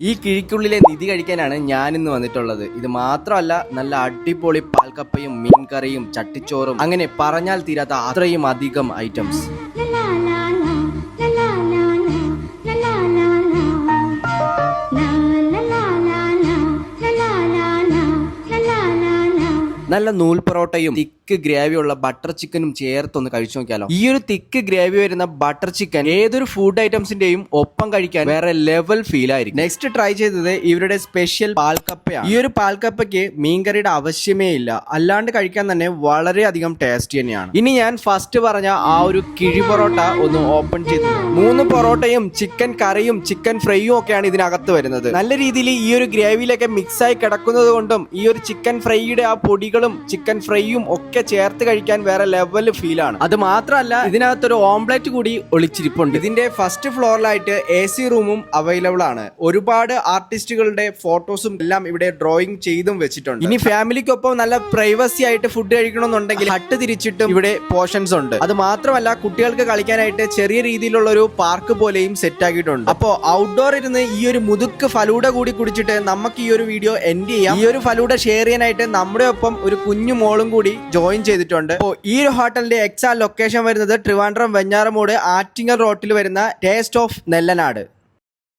ഈ കിഴിക്കുള്ളിലെ നിധി കഴിക്കാനാണ് ഞാനിന്ന് വന്നിട്ടുള്ളത്. ഇത് മാത്രമല്ല നല്ല അടിപൊളി പാൽക്കപ്പയും മീൻകറിയും ചട്ടിച്ചോറും അങ്ങനെ പറഞ്ഞാൽ തീരാത്ത അത്രയും അധികം ഐറ്റംസ് നല്ല നൂൽ പൊറോട്ടയും തിക്ക് ഗ്രേവി ഉള്ള ബട്ടർ ചിക്കനും ചേർത്തൊന്ന് കഴിച്ചു നോക്കിയാലോ? ഈ ഒരു തിക്ക് ഗ്രേവി വരുന്ന ബട്ടർ ചിക്കൻ ഏതൊരു ഫുഡ് ഐറ്റംസിന്റെയും ഒപ്പം കഴിക്കാൻ വേറെ ലെവൽ ഫീൽ ആയിരിക്കും. നെക്സ്റ്റ് ട്രൈ ചെയ്തത് ഇവരുടെ സ്പെഷ്യൽ പാൽക്കപ്പയാണ്. ഈ ഒരു പാൽക്കപ്പയ്ക്ക് മീൻകറിയുടെ ആവശ്യമേ ഇല്ല. അല്ലാണ്ട് കഴിക്കാൻ തന്നെ വളരെയധികം ടേസ്റ്റി തന്നെയാണ്. ഇനി ഞാൻ ഫസ്റ്റ് പറഞ്ഞ ആ ഒരു കിഴി പൊറോട്ട ഒന്ന് ഓപ്പൺ ചെയ്തു. മൂന്ന് പൊറോട്ടയും ചിക്കൻ കറിയും ചിക്കൻ ഫ്രൈയും ഒക്കെയാണ് ഇതിനകത്ത് വരുന്നത്. നല്ല രീതിയിൽ ഈ ഒരു ഗ്രേവിയിലൊക്കെ മിക്സ് ആയി കിടക്കുന്നത് കൊണ്ടും ഈ ഒരു ചിക്കൻ ഫ്രൈയുടെ ആ പൊടികളും ചിക്കൻ ഫ്രൈയും ഒക്കെ ചേർത്ത് കഴിക്കാൻ വേറെ ലെവൽ ഫീലാണ് അത് മാത്രമല്ല ഇതിനകത്തൊരു ഓംപ്ലേറ്റ് കൂടി ഒളിച്ചിരിപ്പുണ്ട്. ഇതിന്റെ ഫസ്റ്റ് ഫ്ലോറിലായിട്ട് എ സി റൂമും അവൈലബിൾ ആണ്. ഒരുപാട് ആർട്ടിസ്റ്റുകളുടെ ഫോട്ടോസും എല്ലാം ഇവിടെ ഡ്രോയിങ് ചെയ്തും വെച്ചിട്ടുണ്ട്. ഇനി ഫാമിലിക്കൊപ്പം നല്ല പ്രൈവസി ആയിട്ട് ഫുഡ് കഴിക്കണമെന്നുണ്ടെങ്കിൽ ഹട്ട് തിരിച്ചിട്ടും ഇവിടെ പോർഷൻസ് ഉണ്ട്. അത് മാത്രമല്ല കുട്ടികൾക്ക് കളിക്കാനായിട്ട് ചെറിയ രീതിയിലുള്ള ഒരു പാർക്ക് പോലെയും സെറ്റ് ആക്കിയിട്ടുണ്ട്. അപ്പോ ഔട്ട്ഡോർ ഇരുന്ന് ഈ ഒരു മുതുക്ക് ഫലൂഡ കൂടി കുടിച്ചിട്ട് നമുക്ക് ഈ ഒരു വീഡിയോ എൻഡ് ചെയ്യാം. ഈ ഒരു ഫലൂഡ ഷെയർ ചെയ്യാനായിട്ട് നമ്മുടെ ഒപ്പം ഒരു കുഞ്ഞു മോളും കൂടി ജോയിൻ ചെയ്തിട്ടുണ്ട്. അപ്പോൾ ഈ ഒരു ഹോട്ടലിന്റെ എക്സാ ലൊക്കേഷൻ വരുന്നത് ട്രിവാൻഡ്രം വെഞ്ഞാറമൂട് ആറ്റിങ്ങൽ റോട്ടിൽ വരുന്ന ടേസ്റ്റ് ഓഫ് നെല്ലനാട്.